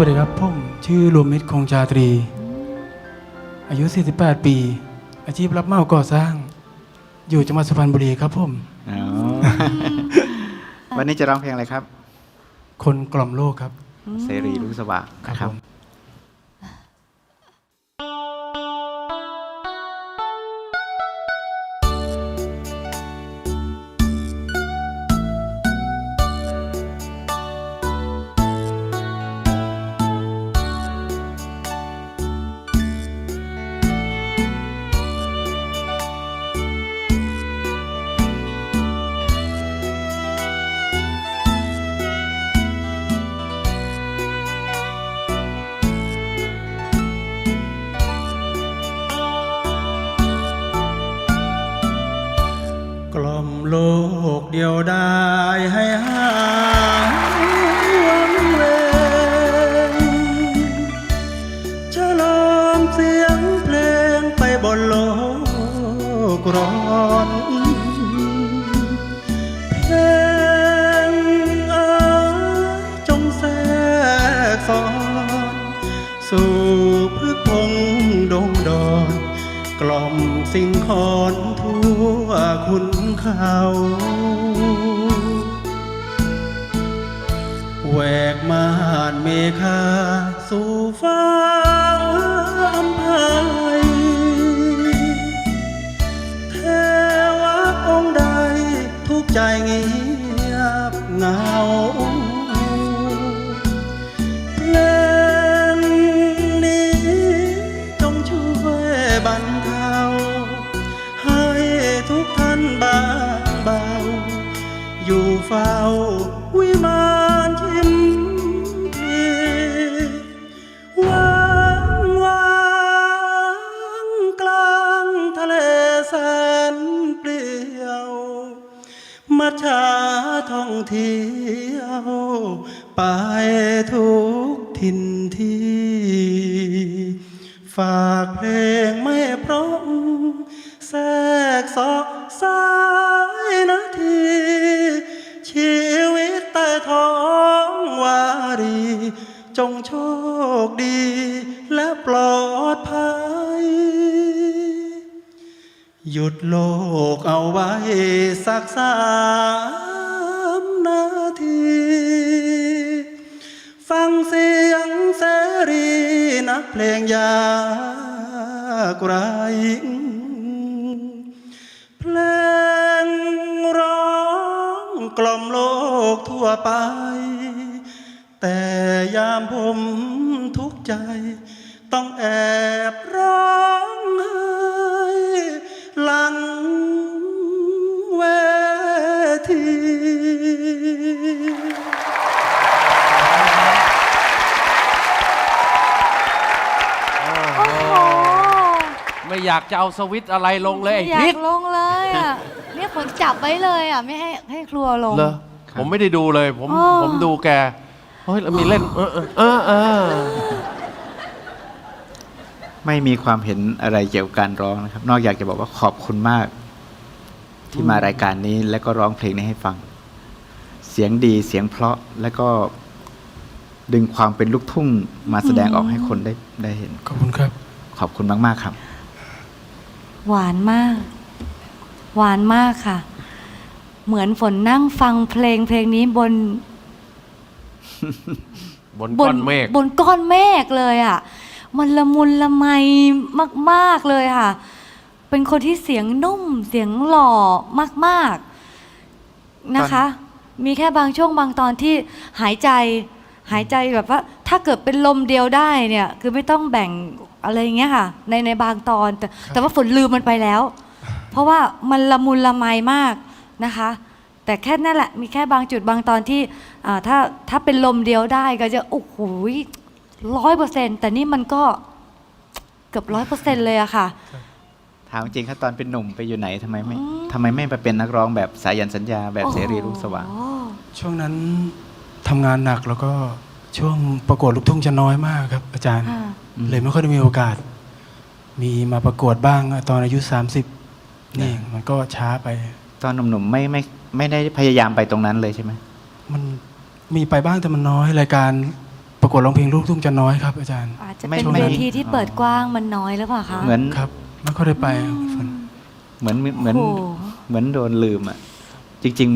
วัสดีครับผมชื่อรวมมิตรคงชาตรี อายุ 48 ปี อาชีพรับเหมาก่อสร้าง อยู่จังหวัดสุพรรณบุรีครับผมอ๋อวันนี้จะร้องเพลงอะไรครับ คนกล่อมโลกครับ เสรีรุ่งสว่างครับนะครับผม กล่อมสิ่งคอนทั่วคุณเขาแหวกม่านเมฆาสู่ฟ้าอำไพเทวะองค์ใดทุกใจเงียบเงาเพล อ หยุดโลกเอาไว้สักสามนาที ฟังเสียงเสรีนักเพลงยากไรเพลงร้องกล่อมโลกทั่วไป แต่ยามผมทุกใจ ต้องแอบร้อง อยากจะเอาสวิตช์อะไรลงเลยไอ้อยาพิษกลงเลยอะเนี่ยฝนจับไว้เลยอะไม่ให้ให้ครัวลง เหรอผมไม่ได้ดูเลย ผมอ๋อ ผมดูแกเฮ้ยแล้วมีเล่นเออเออเออเออไม่มีความเห็นอะไรเกี่ยวกับการร้องนะครับ นอกจากจะบอกว่าขอบคุณมาก ที่มารายการนี้และก็ร้องเพลงนี้ให้ฟัง เสียงดีเสียงเพราะและก็ดึงความเป็นลูกทุ่งมาแสดงออกให้คนได้ได้เห็น ขอบคุณครับ ขอบคุณมาก ๆ ครับ หวานมาก หวานมากค่ะ เหมือนฝนนั่งฟังเพลงเพลงนี้บน บนก้อนเมฆบนก้อนเมฆเลยอะ มันละมุนละไมมาก ๆเลยค่ะ เป็นคนที่เสียงนุ่มเสียงหล่อมาก ๆนะคะ มีแค่บางช่วงบางตอนที่หายใจ หายใจแบบว่า ถ้าเกิดเป็นลมเดียวได้เนี่ย คือไม่ต้องแบ่ง อะไรอย่างเงี้ยค่ะ ในในบางตอนแต่แต่ว่าฝนลืมมันไปแล้ว เพราะว่ามันละมุนละไมมากนะคะ แต่แค่นั่นแหละมีแค่บางจุดบางตอนที่อ่าถ้าถ้าเป็นลมเดียวได้ก็จะโอ้โหร้อยเปอร์เซ็นต์แต่นี่มันก็เกือบร้อยเปอร์เซ็นต์เลยอะค่ะ ถามจริงครับตอนเป็นหนุ่มไปอยู่ไหนทำไมไม่อืมทำไมไม่ไปเป็นนักร้องแบบสายันสัญญาแบบเสรีรุ่งสว่างโอ้โหช่วงนั้นทำงานหนักแล้วก็ ช่วงประกวดลูกทุ่งจะน้อยมากครับ อาจารย์ ค่ะอืมเลยไม่ค่อยได้มีโอกาส มีมาประกวดบ้างตอนอายุ 30 นี่เองมันก็ช้าไป ตอนหนุ่มๆไม่ไม่ไม่ได้พยายามไปตรงนั้นเลยใช่ไหมมันมีไปบ้างแต่มันน้อยรายการปประกวดร้องเพลงลูกทุ่งจะน้อยครับ อาจารย์ อาจจะไม่เป็นไม่เวทีที่เปิดกว้างมันน้อยหรือเปล่าคะเหมือนครับไม่ค่อยได้ไปฝนเหมือนเหมือนโอ้โหเหมือนโดนลืมอะจริง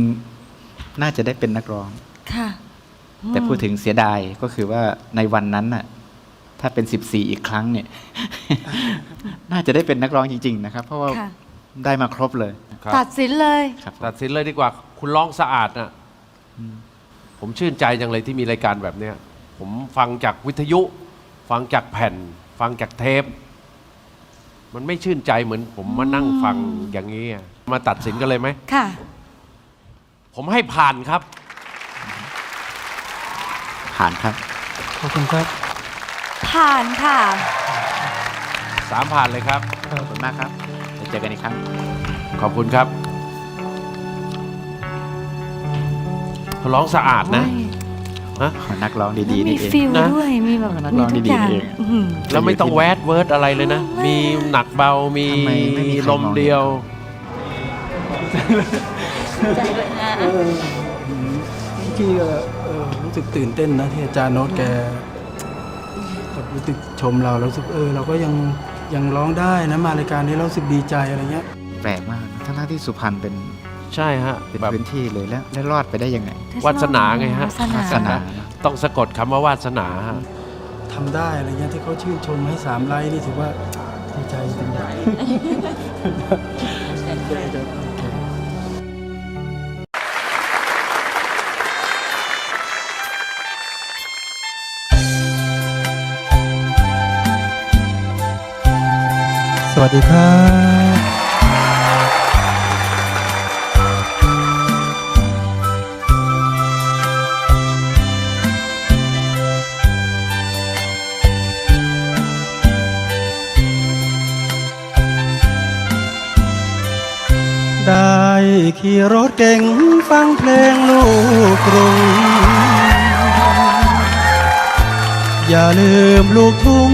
ๆ น่าจะได้เป็นนักร้อง ค่ะ แต่พูดถึงเสียดายก็คือว่าในวันนั้นน่ะ ถ้าเป็นสิบสี่อีกครั้งเนี่ย น่าจะได้เป็นนักร้องจริง ๆ นะครับ เพราะว่าค่ะ ได้มาครบเลยครับตัดสินเลย ครับตัดสินเลยดีกว่า คุณร้องสะอาดนะผมชื่นใจจังเลยที่มีรายการแบบเนี้ย ผมฟังจากวิทยุ ฟังจากแผ่น ฟังจากเทป มันไม่ชื่นใจเหมือน ผมมานั่งฟังอย่างนี้อะมาตัดสินกันเลยไหม ค่ะ ผมให้ผ่านครับ ผ่านครับ ขอบคุณครับ ผ่านค่ะ สามผ่านเลยครับขอบคุณมากครับเดี๋ยวเจอกันอีกครั้ง ขอบคุณครับเขาร้องสะอาดนะฮะ นักร้องดีๆมีนี่เอง ฟิลนะ ด้วย มีแบบนักมีร้องทุกดีอๆย่างเอง อื้อหือ แล้วไม่ต้องแวดเวิร์ดอะไรเลยนะมีหนักเบา มีทำไมไม่มีใครลมมอง เดียวที่ก็เออ รู้สึกตื่นเต้นนะที่อาจารย์โน้ตแกแบบรู้สึกชมเราแล้วรู้สึกเออเราก็ยังยังร้องได้นะมารายการนี้เรารู้สึกดีใจอะไรเงี้ย แปลกมากนะทั้งๆที่สุพรรณเป็นใช่ฮะเป็นแบบ พื้นที่เลยแล้วแล้วรอดไปได้ยังไง วาสนาไงฮะ วาสนา วาสนาต้องสะกดคำว่าวาสนาฮะ ทำได้อะไรเงี้ยที่เขาชื่นชมให้สามไลค์นี่ถือว่าดีใจจริง วัสดีครับได้ขี่รถเก่งฟังเพลงลูกกรุง อย่าลืมลูกทุ่ง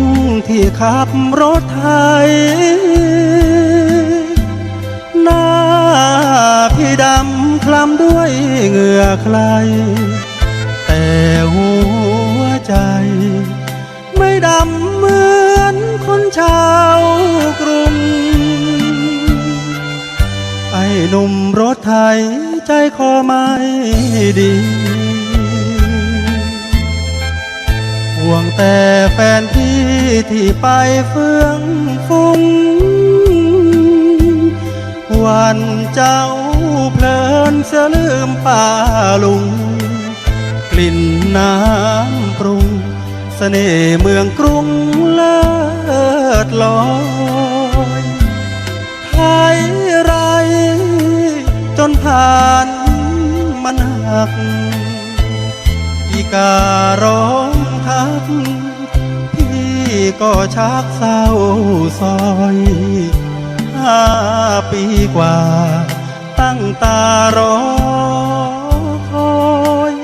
ที่ขับรถไทย หน้าพี่ดำคล้ำด้วยเหงื่อใคร แต่หัวใจ ไม่ดำเหมือนคนชาวกรุง ไอ้หนุ่มรถไทยใจคอไม่ดี ห่วงแต่แฟนพี่ที่ไปเฟื่องฟุ้งวันเจ้าเพลินเสลืมป่าลุง กลิ่นน้ำปรุงเสน่ห์เมืองกรุงเลิศลอยไทยไร จนผ่านมันหักอีการ้ ก็ชักเศร้าซอยห้าปีกว่า ตั้งตารอคอย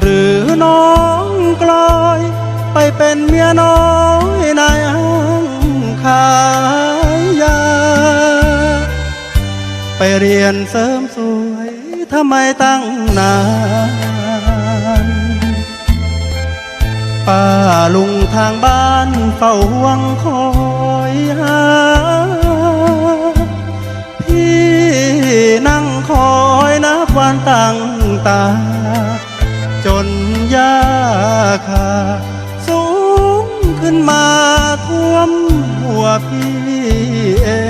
หรือน้องกลอย ไปเป็นเมียน้อยนายห้างขายยา ไปเรียนเสริมสวยทำไมตั้งนาน ป้าลุงทางบ้านเฝ้าห่วงคอยหา พี่นั่งคอยนับวันตั้งตา จนยาคาสูงขึ้นมาท่วมหัวพี่เอง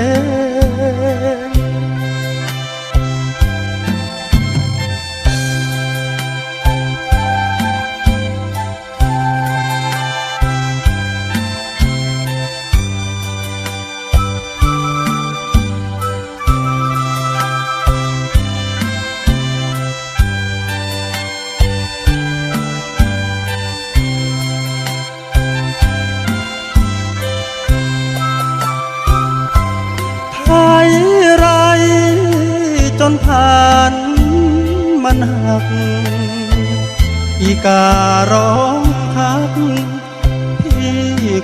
นผ่านมันหัก อีการ้องทัก พี่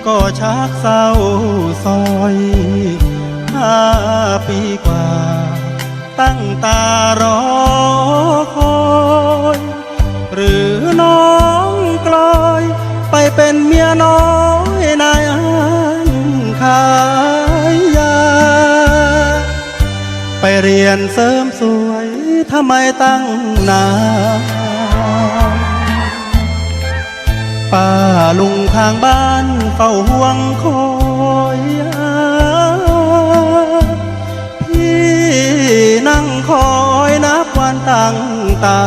ก็ชักเศร้าซอยห้าปีกว่า ตั้งตารอคอยหรือน้องกลอย ไปเป็นเมียน้อย เสริมสวยทำไมตั้งนานป้าลุงทางบ้านเฝ้าห่วงคอยพี่นั่งคอยนับวันตั้งตา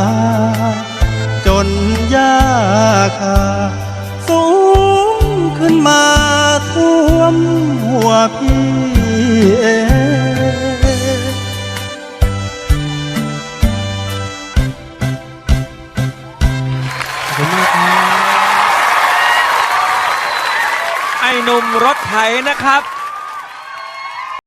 จนยาคาสูงขึ้นมาท่วมหัวพี่ มรถไถนะครับ